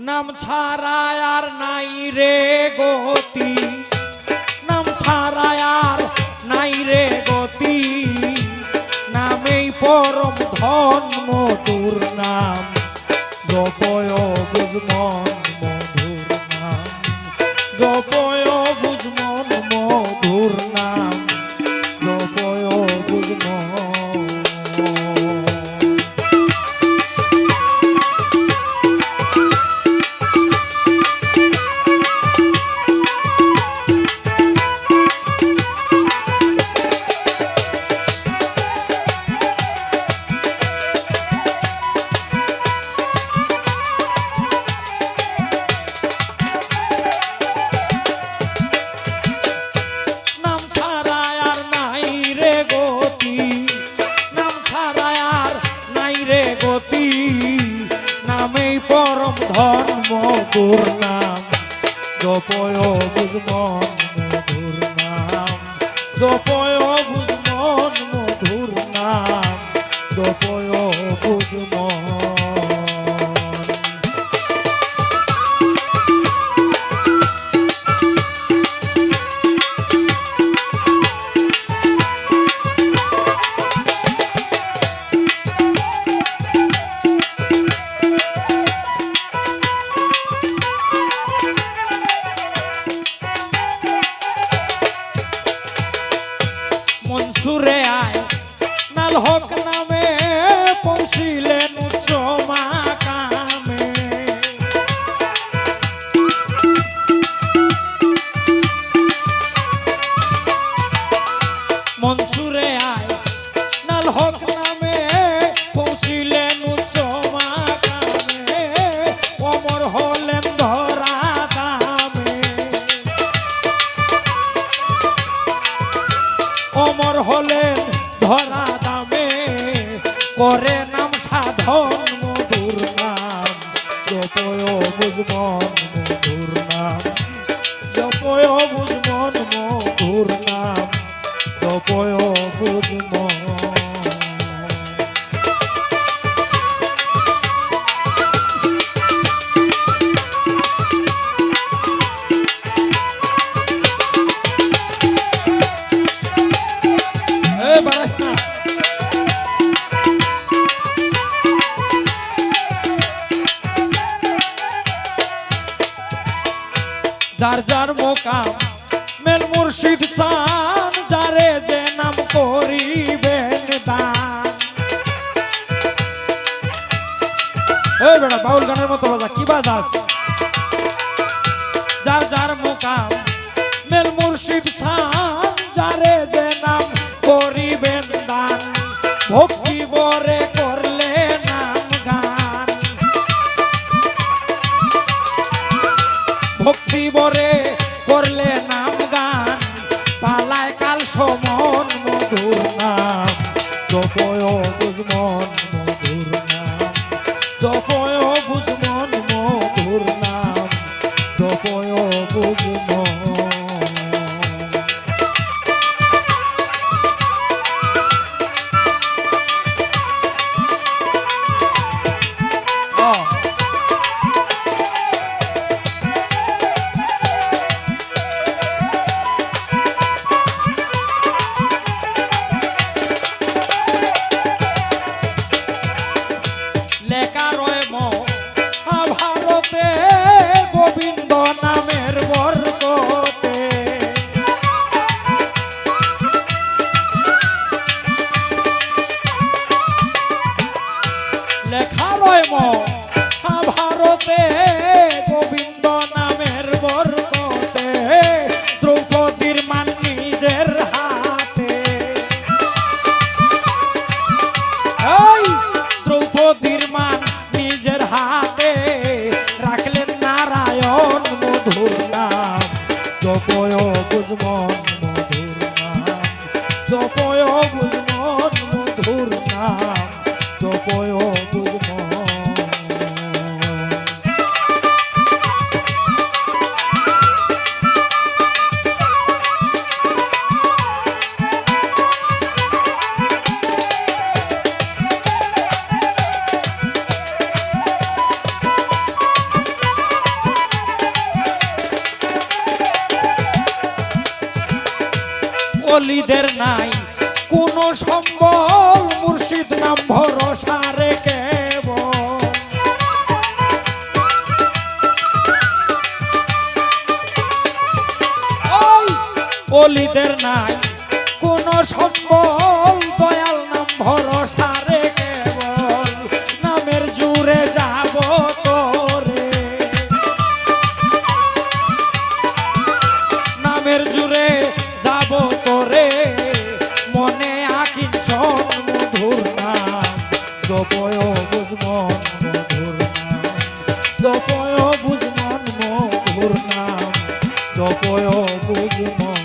নাম ছাড়া আর নাই রে গতি। নাম ছাড়া আর নাই রে গতি। নামেই পরম ধন মধুর নাম। জপয় বুঝমন করলাম। জপয় বুঝমন করে নাম সাধন মধুর নাম বুঝবন বাউল গানের মতো বাজা, কি বাজাস যার যার মোকাম, মেল মুর্শিদ সান যারে যে নাম করিবেন দান, ভক্তি সম্বল মুর্শিদ নাম ভরসা রেখে বলিদের নাই। কোন সম্বল জপয় বুঝমন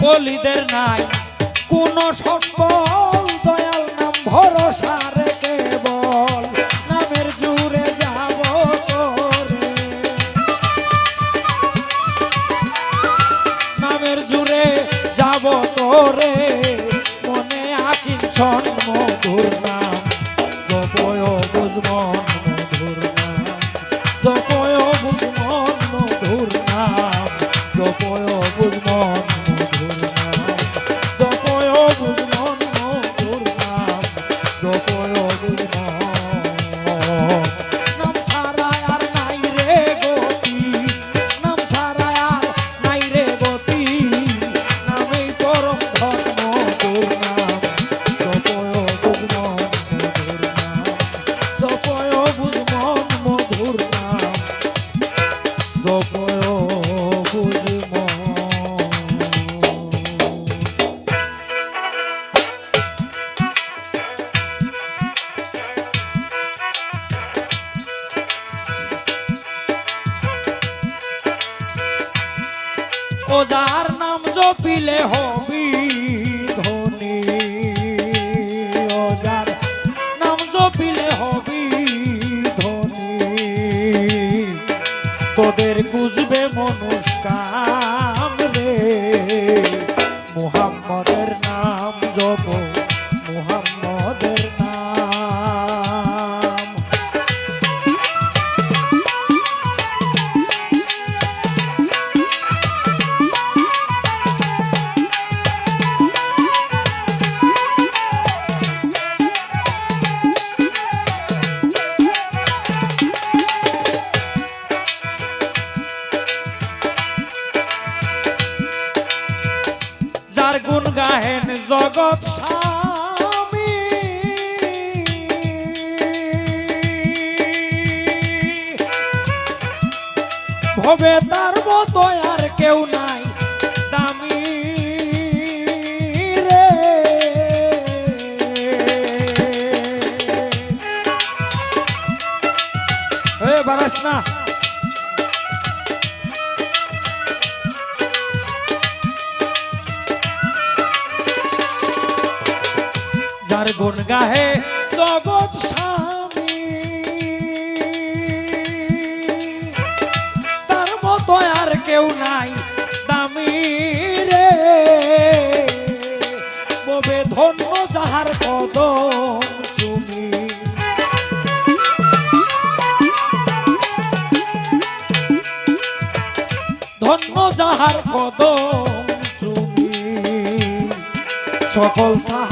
কলিদের নাই কোন নাম ভরসা রে কেবল নামের জুড়ে যাব নামের জুড়ে যাব তোরে, মনে আকিঞ্চন মধুর নাম। জপয় বুঝমন মধুর নাম। জপয় বুঝমন মধুর নাম। জপয় বুঝমন তোদের না। যার গুণ গাহে জগৎ স্বামী, তার মতো আর কেউ নাই দামি রে। ধন্য যাহার কদম যাহার কদম তুমি সকল সাহাবাই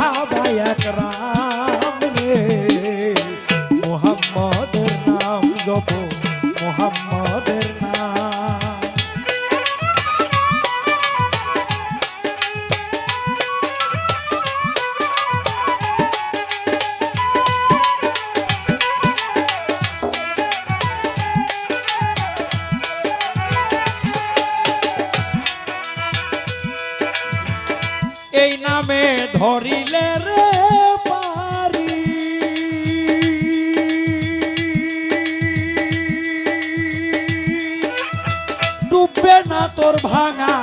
তোর ভাঙা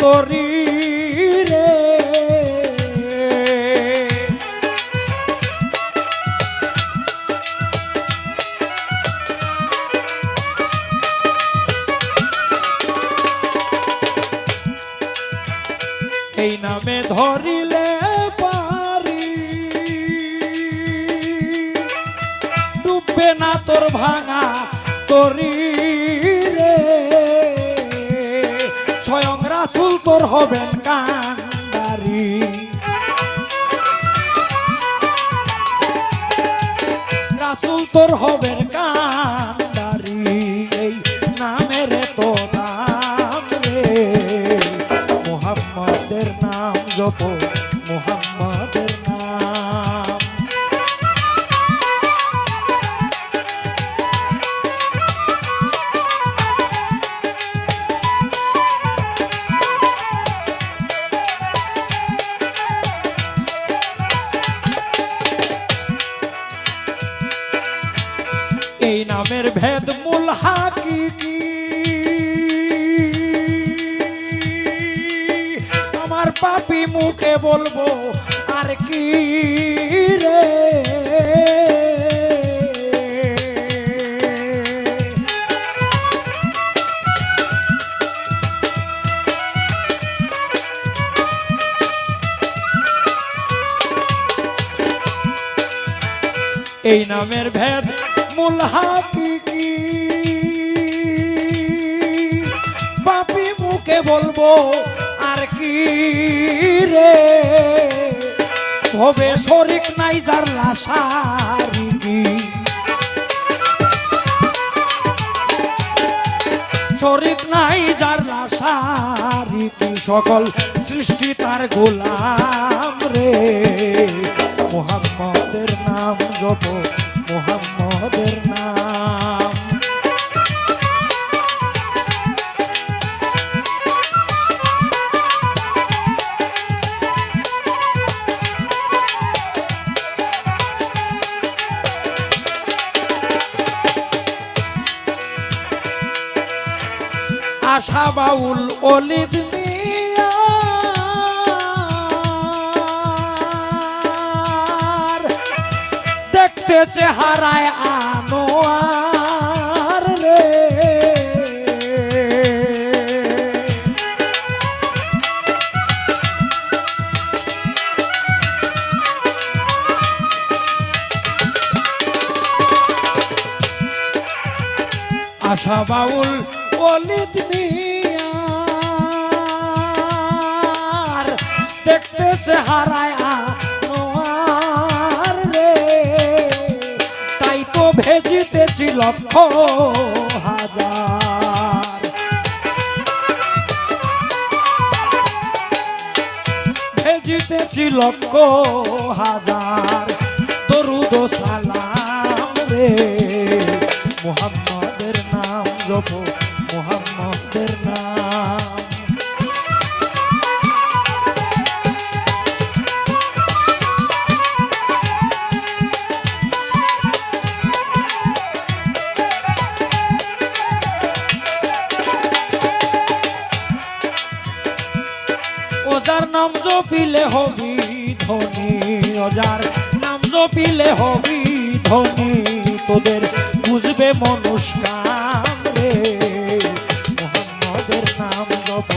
তরি রে। এই নামে ধরিলে পারি। ডুববে না তোর ভাঙা তরি তোর হবেন কান্দারি। রাসুল তোর হবেন কান্দারি, এই নামের তো নাম রে। মোহাম্মদের নাম জপ পাপি মুখে বলব, আর কি রে? এই নামের ভেদ মূল হাকি কি? পাপি মুখে বলব রে হবে শরিক নাই যার লাশারি শরিক নাই যার লাশারি সকল সৃষ্টি তার গোলাম রে। মোহাম্মদের নাম জপ, মোহাম্মদের নাম বাউল অলিদ দেখতে চেহারায় রে। আশা বাউল অলিদ মিয়ার চেহারায় আনোয়ার রে। তাই তো ভেজিতেছি লক্ষ হাজার। ভেজিতেছি লক্ষ হাজার। দরুদ সালাম রে। মোহাম্মদের নাম জপ। হবি ধনী তোদের বুঝবে মানুষ রে মোহাম্মদের নাম জপ।